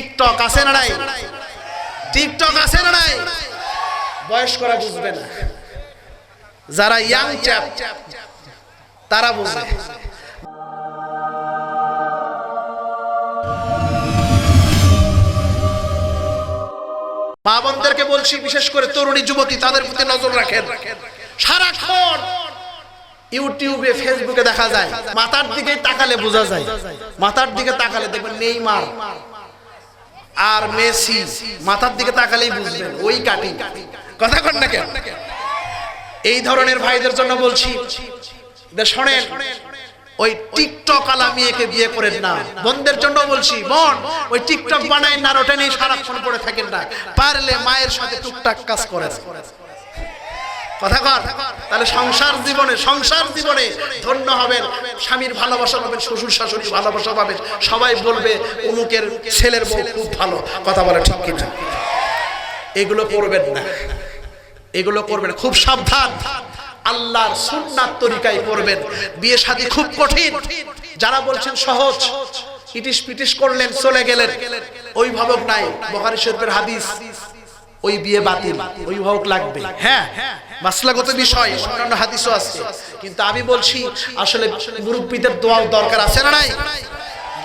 TikTok আছে না নাই? টিকটক আছে না নাই? বয়স্করা বুঝবে না। যারা ইয়াং চ্যাপ তারা বুঝবে। মা বলছি, বিশেষ করে তরুণী যুবতী, তাদের প্রতি নজর রাখেন। সারাক্ষণ ইউটিউবে, ফেসবুকে দেখা যায়, মাথার দিকে তাকালে বোঝা যায়। মাথার দিকে তাকালে দেখবেন নেইমার আর মেসি মাথার দিকে তাকালেই বুঝবেন, ওই কাটি কথা কন না কেন? এই ধরনের ভাইদের জন্য বলছি শোনেন, ওই টিকটক আলা মেয়েকে বিয়ে করেন না। বোনদের জন্য বলছি বোন ওই টিকটক বানায় না ওটা নিয়ে সারাক্ষণ পড়ে থাকেন না। পারলে মায়ের সাথে টুকটাক কাজ করেন। কথা কর। তাহলে সংসার জীবনে সংসার জীবনে ধন্য হবেন, স্বামীর ভালোবাসা পাবেন, শ্বশুর শাশুড়ি ভালোবাসা পাবেন। সবাই বলবে, অমুকের ছেলের বউ খুব ভালো। কথা বলে ঠিক কিনা? এগুলো করবেন না। এগুলো করবেন। খুব সাবধান। আল্লাহর সুন্নাত তরিকায় করবেন বিয়ে শাদী খুব কঠিন। যারা বলছেন সহজ, ইটিস পিটিস করলেন, চলে গেলেন। অভিভাবক নাই। বখারি শরীফের হাদিস। ওই বিয়ে বাতিল অভিভাবক লাগবে। হ্যাঁ মাসলাগত বিষয়, অন্যান্য হাদিসও আছে। কিন্তু আমি বলছি, আসলে মুরব্বীদের দোয়াও দরকার আছে না নাই?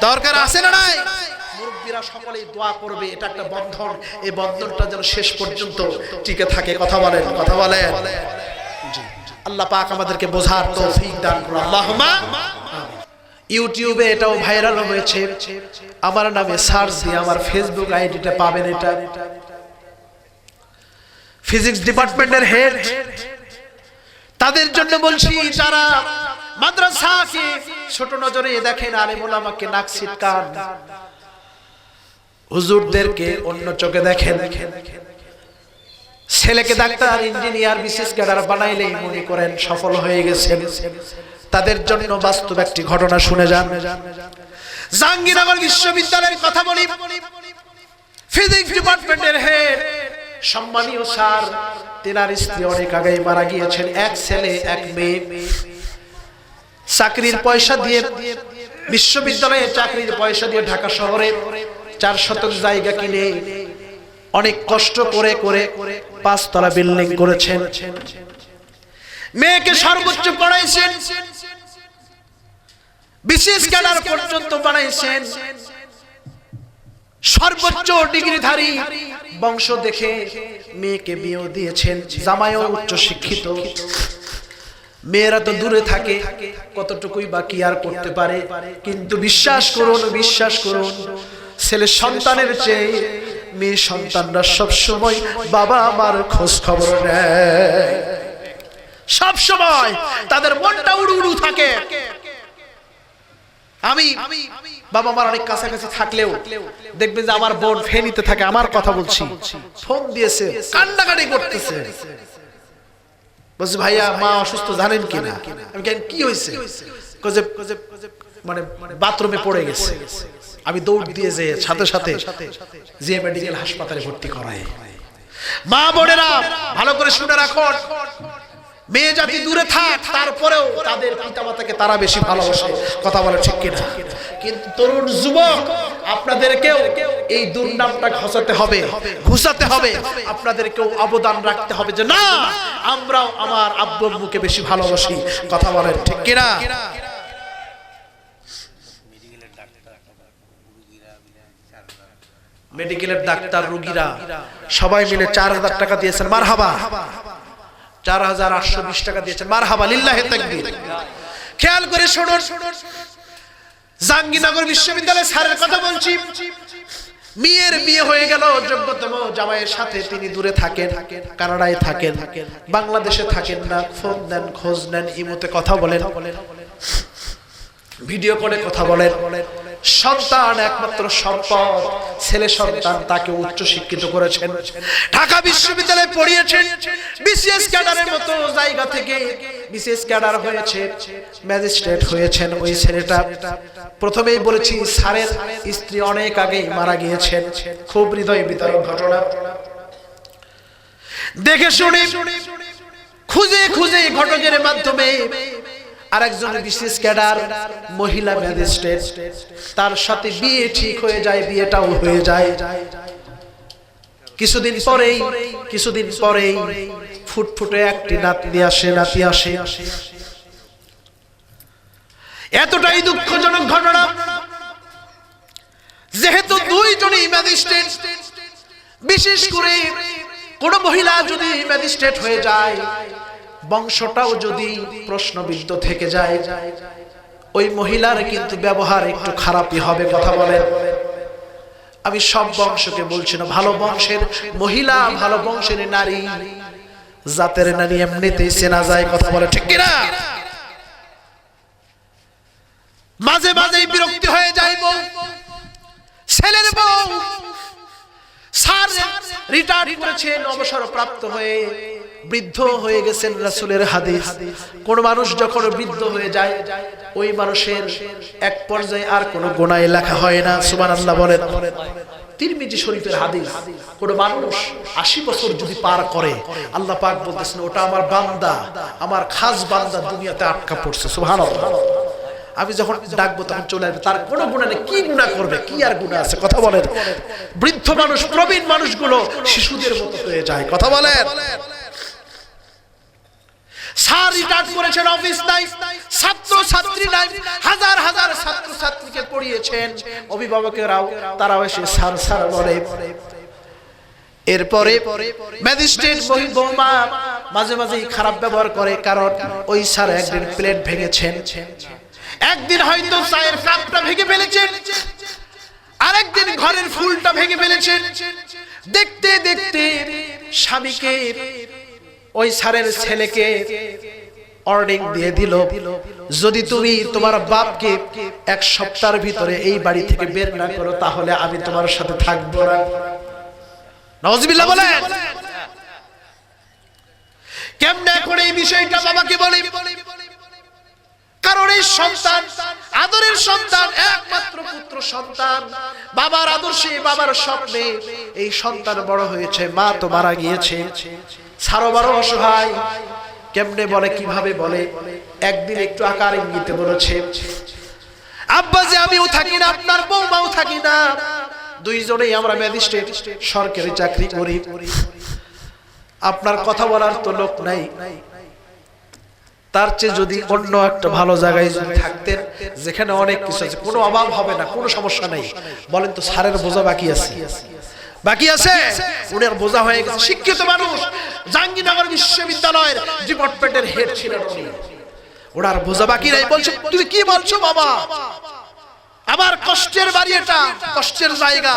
দরকার আছে না নাই? সকলেই দোয়া করবে, এটা একটা বন্ধন। এই বন্ধনটা যেন শেষ পর্যন্ত টিকে থাকে, কথা কথা। আল্লাহ পাক আমাদেরকে বোঝার ইউটিউবে এটাও ভাইরাল হয়েছে। আমার নামে সার্চ দিয়ে আমার ফেসবুক আইডিটা পাবেন এটা। ফিজিক্স ডিপার্টমেন্টের হেড তাদের জন্য বলছি যারা মাদ্রাসাকে ছোট নজরে দেখেন আলিমুল আমাকে নাক সিটকান হুজুরদেরকে অন্য চোখে দেখেন। ছেলেকে ডাক্তার ইঞ্জিনিয়ার বিশেষ ক্যাডার বানাইলেই মনে করেন সফল হয়ে গেছেন। তাদের জন্য বাস্তব একটি ঘটনা শুনে যান। জাহাঙ্গীরনগর বিশ্ববিদ্যালয়ের কথা বলি। ফিজিক্স ডিপার্টমেন্টের হেড সম্মানীয় স্যার, তেনার স্ত্রী অনেক আগেই মারা গিয়েছেন, এক ছেলে, এক মেয়ে। চাকরির পয়সা দিয়ে বিশ্ববিদ্যালয়ে চাকরির পয়সা দিয়ে ঢাকা শহরে চার শতক জায়গা কিনে অনেক কষ্ট করে করে পাঁচতলা বিল্ডিং করেছেন। মেয়েকে সর্বোচ্চ পড়াইছেন বিশেষ ক্যাডার পর্যন্ত বানাইছেন, সর্বোচ্চ ডিগ্রিধারী বংশ দেখে মেয়েকে বিয়েও দিয়েছেন, জামাইও উচ্চ শিক্ষিত। মেয়েরা তো দূরে থাকে, কতটুকুই বা কি আর করতে পারে। কিন্তু বিশ্বাস করুন বিশ্বাস করুন, ছেলে সন্তানের চেয়ে মেয়ে সন্তানরা সব সময় বাবা আমার খোঁজ খবর সব সময় তাদের মনটা উড়ু উড়ু থাকে। আমি বাবা আমার অনেক কাছাকাছি থাকলেও দেখবেন যে আমার বোন ফেনিতে থাকে, আমার কথা বলছি। ফোন দিয়েছে, কান্নাকাটি করতেছে। বলছি, ভাইয়া, মা অসুস্থ, জানেন কি না? আমি কেন, কি হয়েছে? মানে বাথরুমে পড়ে গেছে। আমি দৌড় দিয়ে যে সাথে সাথে যে মেডিকেল হাসপাতালে ভর্তি করায় মা বোনেরা, ভালো করে শুনে রাখুন। মেয়ে জাতি দূরে থাক, তারপরেও তাদের পিতামাতাকে তারা বেশি ভালোবাসে। কথা বলে ঠিক কিনা? কিন্তু তরুণ যুবক আপনাদেরকেও এই দুর্নামটা ঘষাতে হবে। ঘুষাতে হবে। আপনাদেরকেও অবদান রাখতে হবে যে না আমরাও আমার আব্বু আম্মুকে বেশি ভালোবাসি। কথা বলেন ঠিক কিনা? মেডিকেলের ডাক্তার রুগীরা সবাই মিলে চার হাজার টাকা দিয়েছেন মার হাবা চার হাজার আটশো বিশ টাকা দিয়েছেন মার হাবা লিল্লাহে তাকবীর। খেয়াল করে শুনুন জাহাঙ্গীরনগর বিশ্ববিদ্যালয়ের স্যারের কথা বলছি। মেয়ের বিয়ে হয়ে গেল, যোগ্যতম জামাইয়ের সাথে তিনি দূরে থাকেন, কানাডায় থাকেন, বাংলাদেশে থাকেন না ফোন দেন খোঁজ নেন, ইমোতে কথা বলেন। ভিডিও করে কথা বলেন। সন্তান একমাত্র সম্পদ। ছেলে সন্তান তাকে উচ্চ শিক্ষিত করেছেন। ঢাকা বিশ্ববিদ্যালয়ে পড়িয়েছেন। বিসিএস ক্যাডারের মতো জায়গা থেকে বিসিএস ক্যাডার হয়েছে, ম্যাজিস্ট্রেট হয়েছেন ওই ছেলেটা। প্রথমেই বলেছি, স্যারের স্ত্রী অনেক আগেই মারা গিয়েছেন। খুব হৃদয় বিতরণ ঘটনা। দেখে শুনে, খুঁজে খুঁজে ঘটকের মাধ্যমে আরেকজন বিশেষ ক্যাডার, মহিলা ম্যাজিস্ট্রেট। তার সাথে বিয়ে ঠিক হয়ে যায়, বিয়েটাও হয়ে যায়। কিছুদিন পরেই কিছুদিন পরেই ফুটফুটে একটি নাতনি আসে, নাতি আসে। এতটাই দুঃখজনক ঘটনা, যেহেতু দুইজনই ম্যাজিস্ট্রেট, বিশেষ করে কোন মহিলা যদি ম্যাজিস্ট্রেট হয়ে যায় বংশটাও যদি প্রশ্নবিদ্ধ থেকে যায়, ওই মহিলার কিন্তু ব্যবহার একটু খারাপই হবে, কথা বলেন। আমি সব বংশকে বলছি না, ভালো বংশের মহিলা, ভালো বংশের নারী, জাতের নারী এমনিতেই চেনা যায়, কথা বলে, ঠিক কিনা? মাঝে মাঝেই বিরক্তি হয়ে যায় বউ, ছেলের বউ, স্যার রিটায়ার করেছেন অবসর প্রাপ্ত হয়ে বৃদ্ধ হয়ে গেছেন রাসুলের হাদিস। কোন মানুষ যখন বৃদ্ধ হয়ে যায়, ওই মানুষের এক পর্যায়ে আর কোনো গোনায় লেখা হয় না, সুবহানাল্লাহ বলেন। তিরমিজি শরীফের হাদিস, কোন মানুষ আশি বছর যদি পার করে, আল্লাহ পাক বলতেছেন, ওটা আমার বান্দা, আমার খাস বান্দা দুনিয়াতে আটকা পড়ছে, সুবহানাল্লাহ। আমি যখন ডাকবো তখন চলে আসবে, তার কোনো গুণা নেই, কি গুণা করবে, কি আর গুণা আছে? কথা বলেন। বৃদ্ধ মানুষ, প্রবীণ মানুষগুলো শিশুদের মতো হয়ে যায়, কথা বলেন। স্যার রিটায়ার করেছেন অফিস নাই ছাত্র ছাত্রী নাই, হাজার হাজার ছাত্র ছাত্রীকে পড়িয়েছেন। অভিভাবকেরাও, তারাও এসে স্যার স্যার বলে এরপরে ম্যাজিস্ট্রেট বহি বৌমা মাঝে মাঝে খারাপ ব্যবহার করে, কারণ ওই স্যার একদিন প্লেট ভেঙেছেন। একদিন হয়তো চায়ের কাপটা ভেঙে ফেলেছেন, আরেকদিন ঘরের ফুলটা ভেঙে ফেলেছেন। দেখতে দেখতে স্বামীকে ওই স্যারের ছেলেকে অর্ডিং দিয়ে দিল, যদি তুমি তোমার বাপকে এক সপ্তাহের ভিতরে এই বাড়ি থেকে বের না করো, তাহলে আমি তোমার সাথে থাকব না। নজবিল্লা বলেন। কেমনে করে এই বিষয়টা বাবাকে বলে? কারণ এই সন্তান আদরের সন্তান, একমাত্র পুত্র সন্তান। বাবার আদর্শে, বাবার স্বপ্নে এই সন্তান বড় হয়েছে, মা তো মারা গিয়েছে। ছাড়ো বড় অসহায়। কেমনে বলে, কীভাবে বলে? একদিন একটু আকার ইঙ্গিতে বলেছে, আব্বা যে আমিও থাকি না, আপনার বৌমাও থাকি না। দুইজনেই আমরা ম্যাজিস্ট্রেট, সরকারি চাকরি করি। আপনার কথা বলার তো লোক নাই। তার চেয়ে যদি অন্য একটা ভালো জায়গায় যদি থাকতেন, যেখানে অনেক কিছু আছে, কোনো অভাব হবে না, কোনো সমস্যা নেই। বলেন তো, সারের বোঝা বাকি আছে। বাকি আছে? উনার বোঝা হয়ে গেছে। শিক্ষিত মানুষ। জাহাঙ্গীরনগর বিশ্ববিদ্যালয়ের ডিপার্টমেন্টের হেড ছিলেন উনি ওনার বোঝা বাকি নাই। বলছে, তুমি কি বলছো বাবা? আমার কষ্টের বাড়ি এটা, কষ্টের জায়গা।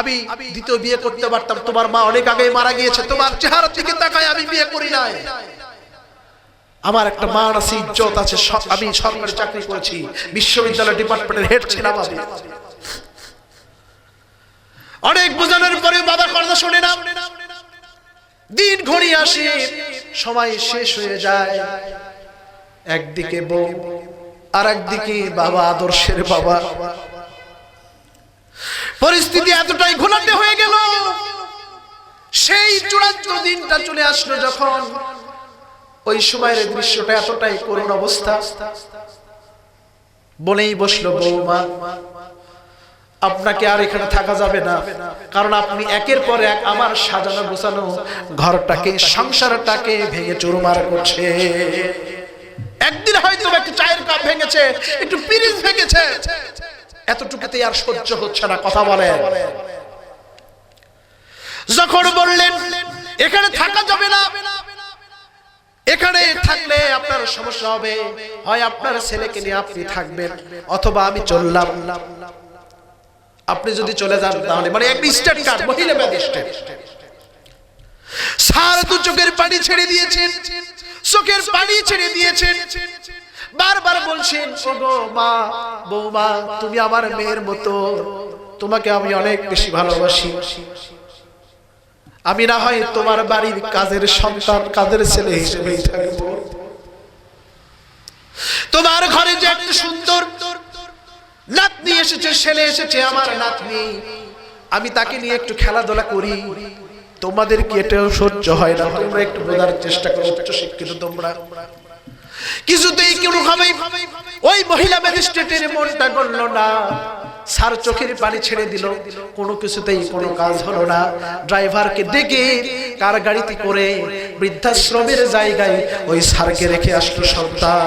আমি দ্বিতীয় বিয়ে করতে পারতাম। তোমার মা অনেক আগে মারা গিয়েছে। তোমার চেহারা দিকে তাকায় আমি বিয়ে করি নাই। আমার একটা মান আছে, ইজ্জত আছে। আমি সরকারি চাকরি করেছি। বিশ্ববিদ্যালয় ডিপার্টমেন্টের হেড ছিলাম আমি। অনেক বোঝানোর পরে বাবার কথা শোনে না। দিন ঘড়ি আসে, সময় শেষ হয়ে যায়। একদিকে বউ আর একদিকে বাবা, আদর্শের বাবা। পরিস্থিতি এতটাই ঘোলাটে হয়ে গেল, সেই চূড়ান্ত দিনটা চলে আসলো যখন ওই সময়ের দৃশ্যটা এতটাই করুণ অবস্থা। বলেই বসল বৌমা আপনাকে আর এখানে থাকা যাবে না। কারণ আপনি একের পর এক আমার সাজানো গোছানো ঘরটাকে, সংসারটাকে ভেঙে চুরমার করছে। একদিন হয়তো একটু চায়ের কাপ ভেঙেছে, একটু পিরিচ ভেঙেছে। এতটুকুতে আর সহ্য হচ্ছে না, কথা বলেন যখন বললেন, এখানে থাকা যাবে না। এখানে থাকলে আপনার সমস্যা হবে। হয় আপনার ছেলেকে নিয়ে আপনি থাকবেন, অথবা আমি চললাম। আপনি যদি চলে যান তাহলে মানে এক স্টেট কার্ড মহিলা ম্যাজিস্ট্রেট সার দু চোখের পানি ছেড়ে দিয়েছেন। চোখের পানি ছেড়ে দিয়েছেন। বারবার বলছেন, ওগো মা, বৌমা, তুমি আমার মেয়ের মতো। তোমাকে আমি অনেক বেশি ভালোবাসি। আমি না হয় তোমার বাড়ির কাজের সন্তান, কাজের ছেলে হিসেবেই থাকব। তোমার ঘরে যে একটা সুন্দর নাতনি এসেছে, ছেলে এসেছে, আমার নাতনি। আমি তাকে নিয়ে একটু খেলাধুলা করি। তোমাদের কি এটাও সহ্য হয় না? তোমরা একটু বোঝার চেষ্টা করো, উচ্চ শিক্ষিত তোমরা। কিছুতেই কোনোভাবেই ওই মহিলা ম্যাজিস্ট্রেটের মনটা করল না। সার চোখের পানি ছেড়ে দিল। কোনো কিছুতেই কোনো কাজ হলো না। ড্রাইভারকে ডেকে কার গাড়িতে করে বৃদ্ধাশ্রমের জায়গায় ওই সারকে রেখে আসলো সন্তান।